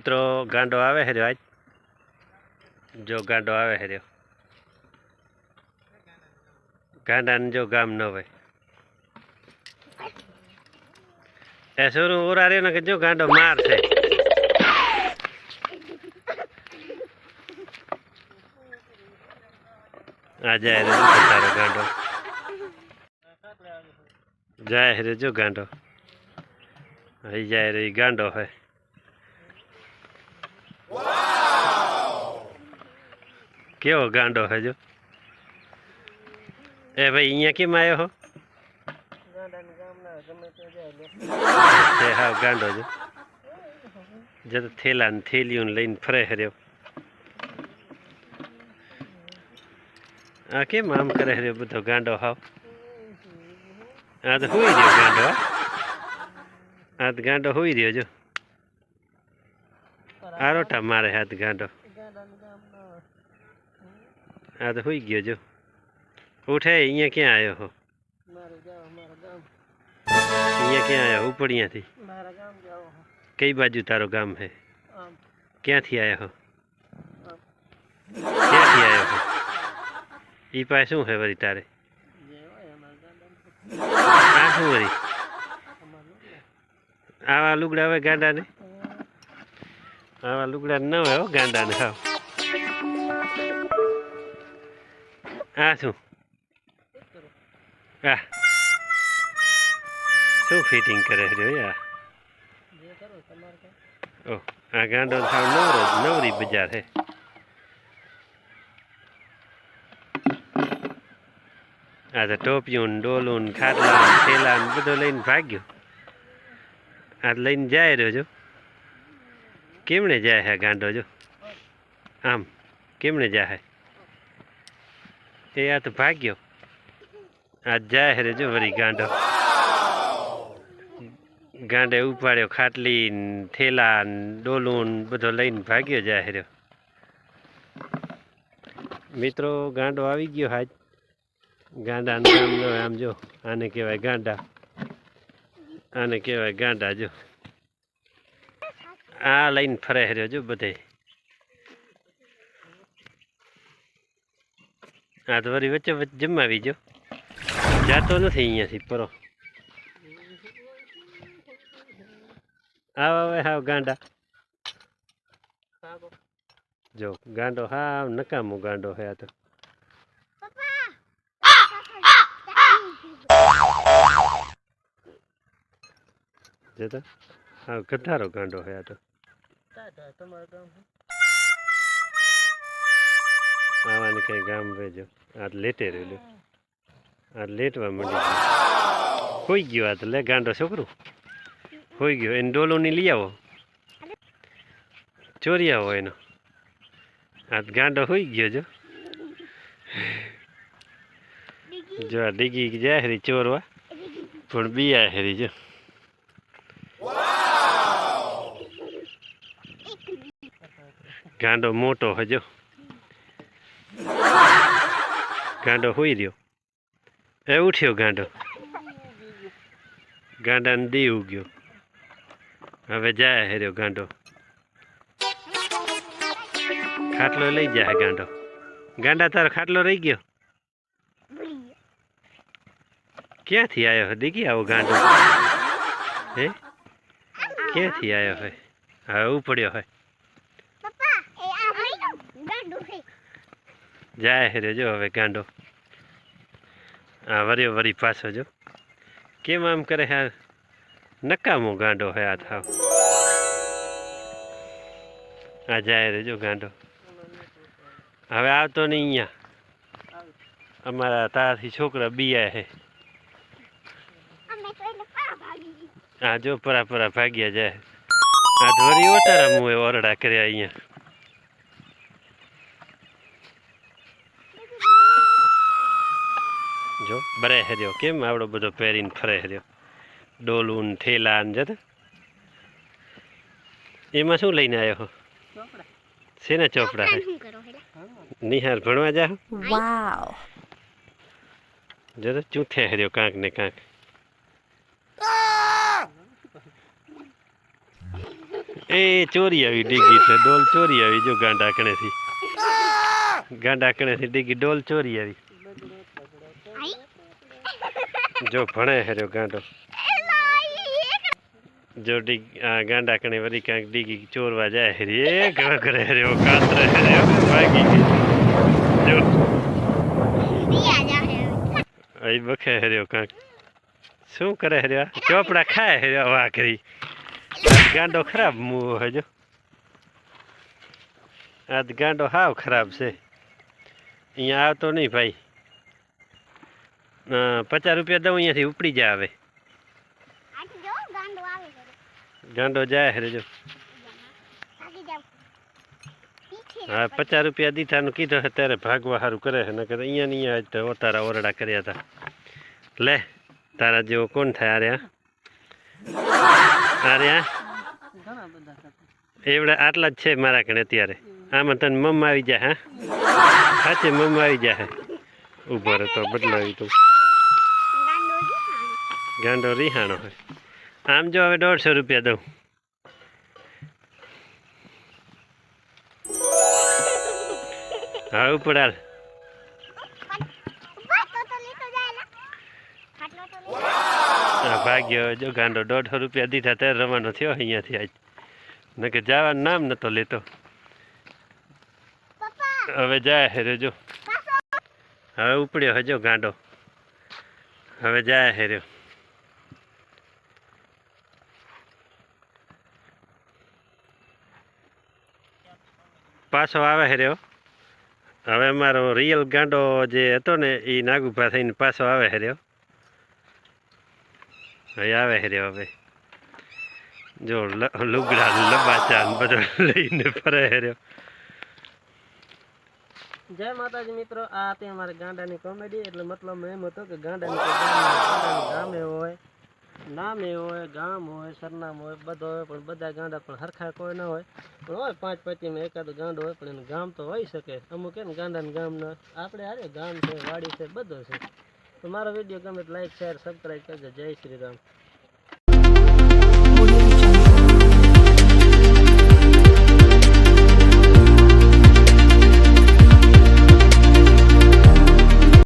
મિત્રો, ગાંડો આવે હર્યો આજ? જો ગાંડો આવે હર્યો ગાંડાને જો ગામ ન હોય. એ સોનું ઓરા રહ્યો ને કે જો ગાંડો માર છે. આ જાય રે તારો ગાંડો. જાય રે જો ગાંડો. અહીં જાય રે ગાંડો હોય કેવો ગાંડો હે જો? એ ભાઈ, અહીંયા કેમ આવ્યો હો? હા ગાંડો ગાંડો જો તો થેલા ને થેલીઓ લઈને ફરે હર્યો આ કેમ આમ કરે હર્યો બધો ગાંડો હાવ? આ તો હુઈ રહ્યો ગાંડો આ તો ગાંડો હુઈ રહ્યો જો. આરોટા મારે હાથ ગાંડો. આ તો હોઈ ગયો જો. ઉઠે અહીંયા ક્યાં આવ્યો હો? અહીંયા ક્યાં આવ્યો ઉપડિયાથી? કઈ બાજુ તારો ગામ હે? ક્યાંથી આવ્યો હો? ક્યાંથી આવ્યો હો? ઈ પાસે શું હે વળી તારે? આ શું વળી આવા લુગડા હવે ગાંડાને આવા લુગડા ન હોય હો ગાંડાને હાવ. આ શું આ શું ફિટિંગ કરે છે યાર ઓ આ ગાંડો થાવ નવરો નવરી બજાર હે આ તો ટોપિયું ને ડોલું ને ખાટલા ને થેલા ને બધો લઈને ભાગ્યો આ તો લઈને જાય રહ્યો જો કેમણે જાય હે ગાંડો જો આમ કેમણે જાય એ આ તો ભાગ્યો. આ જાય રે જો વળી ગાંડો. ગાંડે ઉપાડ્યો ખાટલી થેલા ડોલું બધો લઈને ભાગ્યો જાય રહ્યો મિત્રો, ગાંડો આવી ગયો હાજ. ગાંડાનું નામ ન આમ જો, આને કહેવાય ગાંડા. આને કહેવાય ગાંડા જો. આ લઈને ફરે રહ્યો જો બધે. આ તો વળી વચ્ચે વચ્ચે જમાવી જો. જાતો નથી અહીંયાથી પરો. આવ આવે હાવ ગાંડા. જો ગાંડો હાવ નકામો ગાંડો હે આ તો. જતો હા ગધારો ગાંડો હે આ તો. આવાની કઈ ગામ વેજો આ લેટે રહેલું આ લેટવા માંડી હોઈ ગયો આ તો લે ગાંડો છોકરું. હોઈ ગયો. એને ડોલોની લઈ આવો. ચોરી આવો એનો. આ ગાંડો હોઈ ગયો જો. જો આ ડીગી જાય હરી ચોરવા. પણ બીયા હરી જો. ગાંડો મોટો હજો. ગાંડો હોઈ રહ્યો. એ ઉઠ્યો ગાંડો. ગાંડાને દી ઉગ્યો. હવે જાય હેર્યો ગાંડો. ખાટલો લઈ જાય ગાંડો. ગાંડા તારો ખાટલો રહી ગયો? ક્યાંથી આવ્યો હે? દીકી આવો ગાંડો. હે? ક્યાંથી આવ્યો હે? હવે ઉપડ્યો હોય જાય હેર્યો જો હવે ગાંડો. આ વર્યો વરી પાછો જો. કેમ આમ કરે હા નકામો ગાંડો હે આ થાવ આ જાય રે જો ગાંડો. હવે આવતો નહીં અહીંયા. અમારા તારાથી છોકરા બીયા હે આ જો પરા પરા ભાગ્યા જાય. આ ધોરી ઓટારા મુએ ઓરડા કર્યા અહીંયા. જો બરે હર્યો. કેમ આવડો બધો પહેરીને ફરે હર્યો? ડોલું થેલા ને જતા? એમાં શું લઈને આવ્યો હો? શેના ચોપડા નિહાર ભણવા જા જરા ચૂથે હર્યો કાંક ને કાંક. એ ચોરી આવી ડીગી છે ડોલ ચોરી આવી જો ગાંડા કણેથી. ગાંડા કણેથી ડીગી ડોલ ચોરી આવી. જો ભણે હેર્યો ગાંડો જો ડીગ આ ગાંડા કણે વળી કાંઈક ડીગી ચોરવા જાય હેરી એ ઘણા કરે હેર્યો કાતરે હેર્યો ભાગી ગઈ જો અહીં બખે હેર્યો કાંક શું કરે હેર્યો આ? ચોપડા ખાય હેર્યો વાઘરી. આજ ગાંડો ખરાબ મૂવો હે જો. આજ ગાંડો હાવ ખરાબ છે. અહીંયા આવતો નહીં ભાઈ. અ, પચાસ રૂપિયા દઉં અહીંયાથી ઉપડી જાય હવે. ગાંડો જાય રેજો જો. હા પચાસ રૂપિયા દીઠાનું કીધું છે ત્યારે ભાગવા સારું કરે છે નકર અહીંયા ને અહીંયા જ તો ઓતારા ઓરડા કર્યા હતા. લે તારા જેવો કોણ થાય આરે આ આરે આ એવડા આટલા જ છે મારા કણે અત્યારે. આમાં તને મમ આવી જાય હા? સાચે મમ આવી જાય ઊભો તો બદલાવી તું ગાંડો રિહાણો હોય. આમ જો હવે દોઢસો રૂપિયા દઉં. હા ઉપડાલ ભાગ્યો જો ગાંડો દોઢસો રૂપિયા દીધા ત્યારે રવાનો થયો અહીંયાથી આજ. નકે જવાનું નામ નતો લેતો. હવે જાય હેરે જો. હવે ઉપડ્યો હજો ગાંડો. હવે જાય હેર્યો પાછો આવે હેર્યો હવે અમારો રિયલ ગાંડો જે હતો ને એ નાગુભા થઈને પાછો આવે હેર્યો હવે આવે હેર્યો હવે. જો લુગડા લબાચા બધો લઈને ફરે હેર્યો જય માતાજી મિત્રો, આ હતી અમારી ગાંડાની કોમેડી, એટલે મતલબ એમ હતો કે ગાંડાનું ગામે હોય. નામે હોય, ગામ હોય, સરનામ હોય, બધો હોય, પણ બધા ગાંડા પણ હરખા કોઈ ના હોય. પણ હોય પાંચ પચીમાં એકાદો ગાંડો હોય, પણ એનું ગામ તો હોઈ શકે. અમુક એને ગાંડા ને ગામ ના. આપણે હારે ગામ છે, વાડી છે, બધો છે. તો મારો વીડિયો ગમે લાઈક શેર સબસ્ક્રાઈબ કરજો. જય શ્રી રામ.